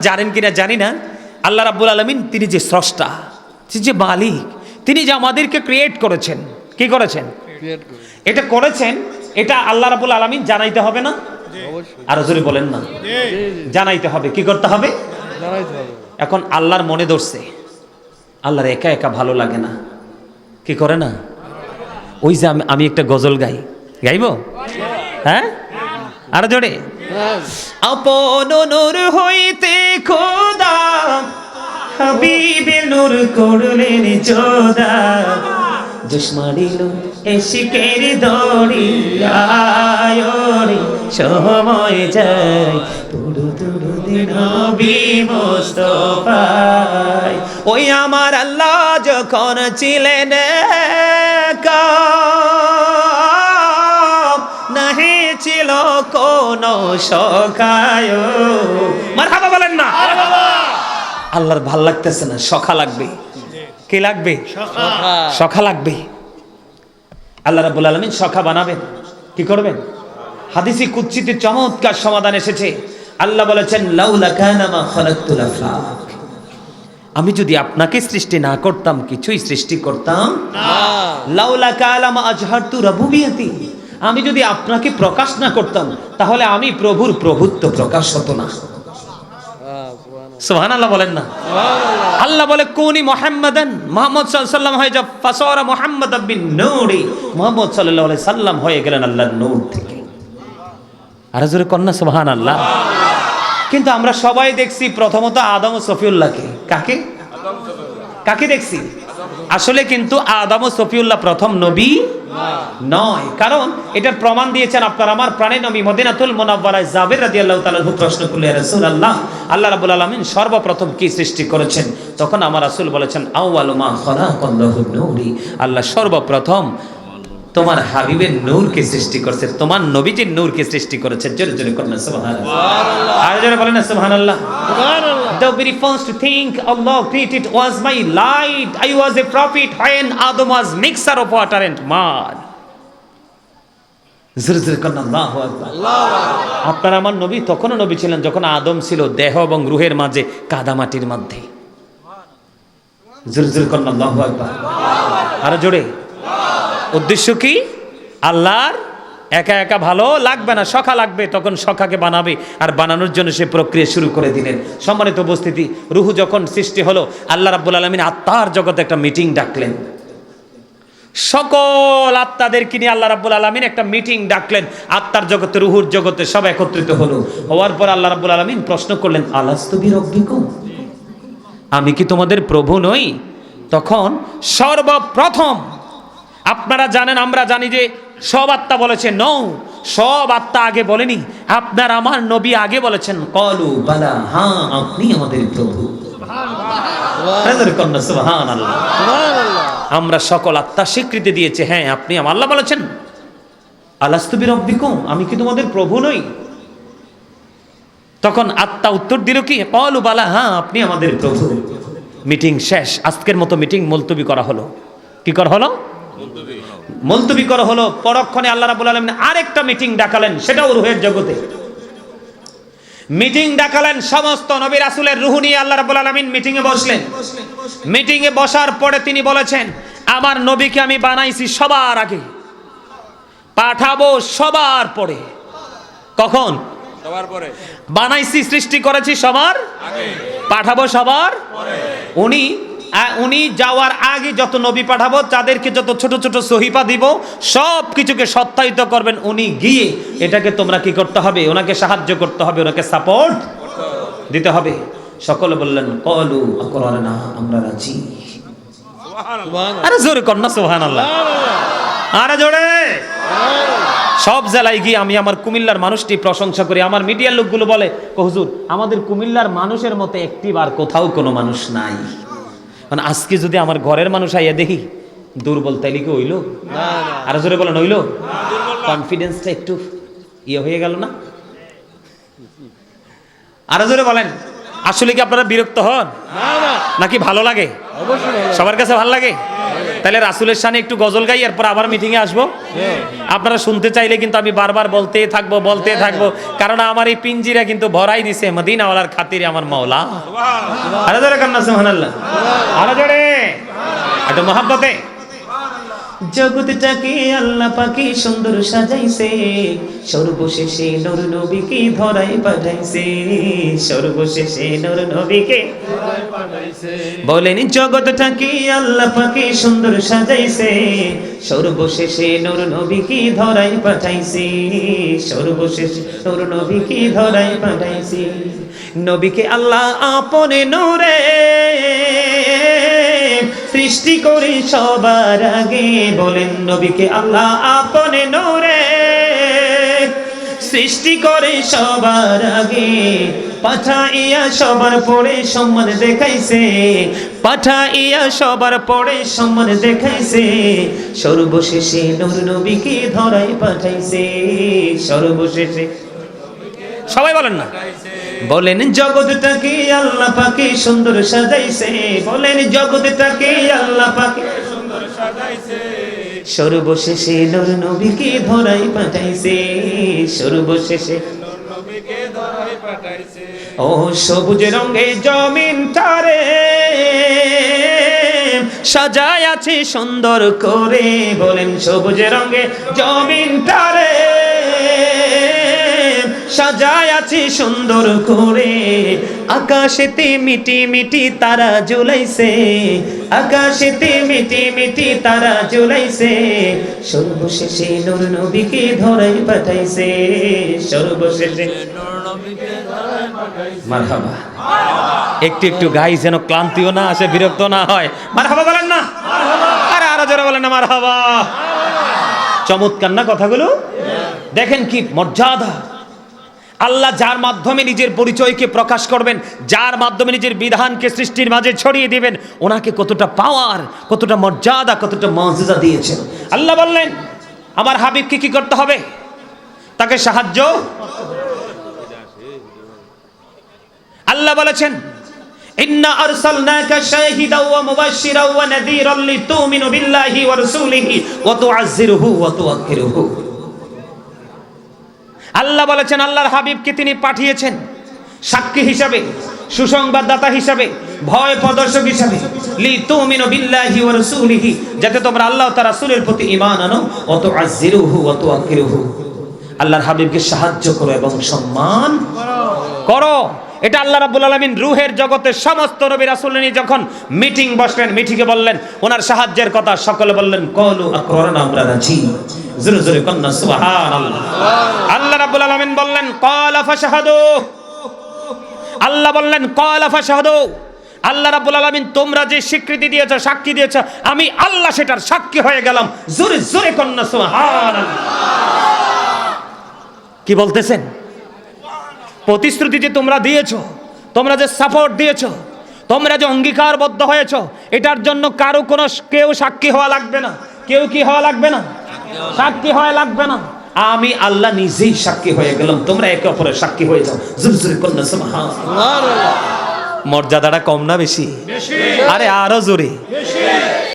জানেন কিনা জানি না আল্লাহ রাব্বুল আলমিন তিনি যে স্রষ্টা তিনি যে মালিক তিনি যে আমাদেরকে ক্রিয়েট করেছেন কি করেছেন? এটা করেছেন এটা আল্লাহ রাব্বুল আলমিন জানাইতে হবে না? অবশ্যই। আরও জোরে বলেন না। জানাইতে হবে কি করতে হবে। এখন আল্লাহর মনে ধরছে আল্লাহর একা একা ভালো লাগে না। কি করে না? ওই যে আমি আমি একটা গজল গাই গাইব? হ্যাঁ? আরও জোরে। আপন নূর হইতে খোদা, হাবিবে নূর করলেন চোদা। দুশ্মনিল এসিকের দড়ি আয়োরে সময় যায় তুড়ু তুড়ু দিন বিমস্তফায় ওই আমার আল্লাহ যখন ছিলেন একা ছিল কোন সখায় মারহাবা বলেন না। আল্লাহর ভালো লাগতেছে না সখা লাগবে। কি লাগবে? সখা। লাগবে। আল্লাহ রাব্বুল আলামিন সখা বানাবেন। কি করবেন? হাদিসি কুচ্ছিতে চমৎকার সমাধান এসেছে। আল্লাহ বলেছেন আমি যদি আপনাকে সৃষ্টি না করতাম কিছুই সৃষ্টি করতাম লাউলা কালাম আজহারতু রাবুবিয়াতি। আমি যদি আপনাকে প্রকাশ না করতাম, তাহলে আমি প্রভুর প্রভুত্ব প্রকাশ হতো না। সুবহানাল্লাহ বলেন না। আল্লাহ বলে, কোনি মোহাম্মদান মোহাম্মদ সাল্লাম হয়ে যা ফাসরা মোহাম্মদ বিন নূরি। মোহাম্মদ আলাইহি সাল্লাম হয়ে গেলেন আল্লাহর নূর থেকে। আর জোরে কন্যা সুবহানাল্লাহ। কিন্তু আমরা সবাই দেখছি প্রথমত আদম সফিউল্লাহকে। কাকে? কাকে দেখছি? আসলে কিন্তু আদাম সফিউল্লাহ প্রথম নবী নয়। কারণ এটার প্রমাণ দিয়েছেন আপনার আমার প্রাণে নবী মদিনাতুল মোনাব্বারায় জাবের রাজি আল্লাহ তাল প্রশ্ন করলে রসুল আল্লাহ আল্লাহ রাবুল আলমিন সর্বপ্রথম কি সৃষ্টি করেছেন? তখন আমার রাসুল বলেছেন আউ মা খালাকাল্লাহু নূরি। আল্লাহ সর্বপ্রথম তোমার হাবিবের নূরকে সৃষ্টি করেছে তোমার নবীজির নূরকে সৃষ্টি করেছে। জোরে জোরে করেন সুবহানাল্লাহ। আর জোরে বলেন না সুবহানাল্লাহ। The very first thing Allah created was my light. I was a prophet when Adam was mixer of water and mud. জোরে জোরে করেন আল্লাহু আকবার। আপনার আমার নবী তখনও নবী ছিলেন যখন আদম ছিল দেহ এবং রুহের মাঝে কাদামাটির মধ্যে। জোরে জোরে করেন আল্লাহু আকবার। আরও জোরে। উদ্দেশ্য কি? আল্লাহর একা একা ভালো লাগবে না, সখা লাগবে, তখন সখাকে বানাবে। আর বানানোর জন্য সে প্রক্রিয়া শুরু করে দিলেন। সম্মানিত উপস্থিতি, রুহু যখন সৃষ্টি হলো, আল্লাহ রাব্বুল আলমিন আত্মার জগতে একটা মিটিং ডাকলেন। সকল আত্মাদেরকে নিয়ে আল্লাহ রাব্বুল আলমিন একটা মিটিং ডাকলেন। আত্মার জগতে, রুহুর জগতে সব একত্রিত হলো। হওয়ার পর আল্লাহ রাব্বুল আলমিন প্রশ্ন করলেন আলাস্তবি আমি কি তোমাদের প্রভু নই? তখন সর্বপ্রথম আপনারা জানেন আমরা জানি যে সব আত্মা বলেছে নৌ সব আত্মা আগে বলেনি। আপনার আমার নবী আগে বলেছেন কলু বালা হ্যাঁ আপনি আমাদের প্রভু। আমরা সকল আত্মা স্বীকৃতি দিয়েছে হ্যাঁ আপনি আমার আল্লাহ বলেছেন। আলাস্তুবি রব্বিকুম আমি কি তোমাদের প্রভু নই? তখন আত্মা উত্তর দিল কি কলু বালা হ্যাঁ আপনি আমাদের প্রভু। মিটিং শেষ আজকের মতো মিটিং মুলতবি করা হলো। কি করা হলো? মুলতবি। করা হলো পরক্ষণে আল্লাহ রাবুল আলমিন আরেকটা মিটিং ডাকালেন সেটাও রুহের জগতে। মিটিং ডাকালেন সমস্ত নবী রাসুলের রুহু নিয়ে আল্লাহ রাবুল আলমিন মিটিং এ বসলেন। মিটিং এ বসার পরে তিনি বলেছেন আমার নবীকে আমি বানাইছি সবার আগে। পাঠাবো সবার পরে। কখন? সবার পরে। বানাইছি সৃষ্টি করেছি সবার পাঠাবো সবার উনি উনি যাওয়ার আগে যত নবী পাঠাবো তাদেরকে যত ছোট ছোট সহিপা দিব সব কিছুকে সত্যায়িত করবেন উনি গিয়ে। এটাকে তোমরা কি করতে হবে? ওনাকে সাহায্য করতে হবে ওনাকে সাপোর্ট দিতে হবে। সকলে বললেন কলু না আমরা রাজি। আরে জোরে না সোহান আল্লাহ আরে জোরে। সব জেলায় গিয়ে আমি আমার কুমিল্লার মানুষটি প্রশংসা করি। আমার মিডিয়ার লোকগুলো বলে "ও হুজুর আমাদের কুমিল্লার মানুষের মতো একটি বার কোথাও কোনো মানুষ নাই। মানে আজকে যদি আমার ঘরের মানুষ আইয়া দেখি দুর্বল তাইলে কি হইল? আরও জোরে বলেন হইল? কনফিডেন্সটা একটু ইয়ে হয়ে গেল না? আরও জোরে বলেন আসলে কি আপনারা বিরক্ত হন? না না। নাকি ভালো লাগে? সবার কাছে ভালো লাগে? তাহলে রাসুলের সামনে একটু গজল গাই এরপর আবার মিটিংয়ে আসব। আপনারা শুনতে চাইলে কিন্তু আমি বারবার বলতে থাকব বলতে থাকব। কারণ আমার এই পিঞ্জিরা কিন্তু ভরাই দিছে মদিনাওয়ালার খাতিরে আমার মাওলা। আরে জোরে কান্না সুবহানাল্লাহ। আরে জোরে। একটু মহাব্বতে। জগৎটাকে আল্লাহ পাকি সুন্দর সাজাইছে। সর্বশেষে নর নবীকে ধরাই পাঠাইছে। সর্বশেষে নর নবীকে বলেন, জগৎটাকে আল্লাহ পাকি সুন্দর সাজাইছে। সর্বশেষে নর নবীকে ধরাই পাঠাইছে। সর্বশেষে নর নবীকে ধরাই পাঠাইছে। নবীকে আল্লাহ আপনে নূরে সৃষ্টি করে সবার আগে, বলেন নবীকে আল্লাহ আপনে নূরে। সৃষ্টি করে সবার আগে, পাঠাইয়া সবার পরে সম্মান দেখাইছে, পাঠাইয়া সবার পরে সম্মান দেখাইছে, সর্বশেষে নূর নবীকে ধরাই পাঠাইছে, সর্বশেষে সবাই বলেন না। বলেন, জগৎটাকে আল্লাহ পাকে সুন্দর সাজাইছে। বলেন, জগৎটাকে আল্লাহ পাকে সুন্দর সাজাইছে সর্বশেষে নূর নবীকে ধরাই পাঠাইছে। সর্বশেষে ও সবুজ রঙে জমিন টারে সাজায় আছে সুন্দর করে। বলেন, সবুজ রঙে জমিন টারে সাজায় আছে সুন্দর করে। আকাশেতে মিটি মিটি তারা জ্বলাইছে আকাশেতে মিটি মিটি তারা জ্বলাইছে সর্বশেষে নূর নবীকে ধরাই পাঠাইছে। সর্বশেষে মারহাবা। একটু একটু গাই যেন ক্লান্তিও না আসে, বিরক্ত না হয়। মারহাবা বলেন না। আরে আরও জোরে বলেন না, মারহাবা। চমৎকার না কথাগুলো? দেখেন কি মর্যাদা। আল্লাহ যার মাধ্যমে নিজের পরিচয়কে প্রকাশ করবেন, যার মাধ্যমে নিজের বিধানকে সৃষ্টির মাঝে ছড়িয়ে দিবেন, ওনাকে কতটা পাওয়ার কতটা মর্যাদা কতটা মর্যাদা দিয়েছেন। আল্লাহ বললেন, আমার হাবিবকে কি করতে হবে? তাকে সাহায্য আল্লাহ বলেছেন, ইন্না আরসালনাকা ওয়া ওয়া বিল্লাহি আল্লাহ বলেছেন, আল্লাহর হাবিবকে তিনি পাঠিয়েছেন সাক্ষী হিসাবে, সুসংবাদদাতা হিসাবে, ভয় প্রদর্শক হিসাবে। লি তুমিনু বিল্লাহি ওয়া রাসূলিহি, যাতে তোমরা আল্লাহ ও তার রাসূলের প্রতি ঈমান আনো। অত আজিরুহু অত আকিরুহু আল্লাহর হাবিবকে সাহায্য করো এবং সম্মান করো। এটা আল্লাহ রাব্বুল আলামিন রুহের জগতের সমস্ত নবী রাসূল যখন মিটিং বসলেন, মিটিংয়ে বললেন, ওনার সাহায্যের কথা সকলে বললেন, কলু আমরা রাজি জোরে জোরে কন্না, সুবহানাল্লাহ। আল্লাহ রাব্বুল আলামিন বললেন ক্বালা ফাশহাদু। আল্লাহ বললেন ক্বালা ফাশহাদু। আল্লাহ রাব্বুল আলামিন, তোমরা যে স্বীকৃতি দিয়েছ, সাক্ষী দিয়েছ, আমি আল্লাহ সেটার সাক্ষী হয়ে গেলাম। জোরে জোরে কন্না, সুবহানাল্লাহ। কি বলতেছেন? প্রতিশ্রুতি যে তোমরা দিয়েছ তোমরা যে সাপোর্ট দিয়েছ তোমরা যে অঙ্গীকারবদ্ধ হয়েছো এটার জন্য কারও কোনো কেউ সাক্ষী হওয়া লাগবে না। কেউ কি হওয়া লাগবে না? সাক্ষী হওয়া লাগবে না। আমি আল্লাহ নিজেই সাক্ষী হয়ে গেলাম। তোমরা একে অপরের সাক্ষী হয়ে যাও। মর্যাদাটা কম না বেশি? আরে আরও জোরে।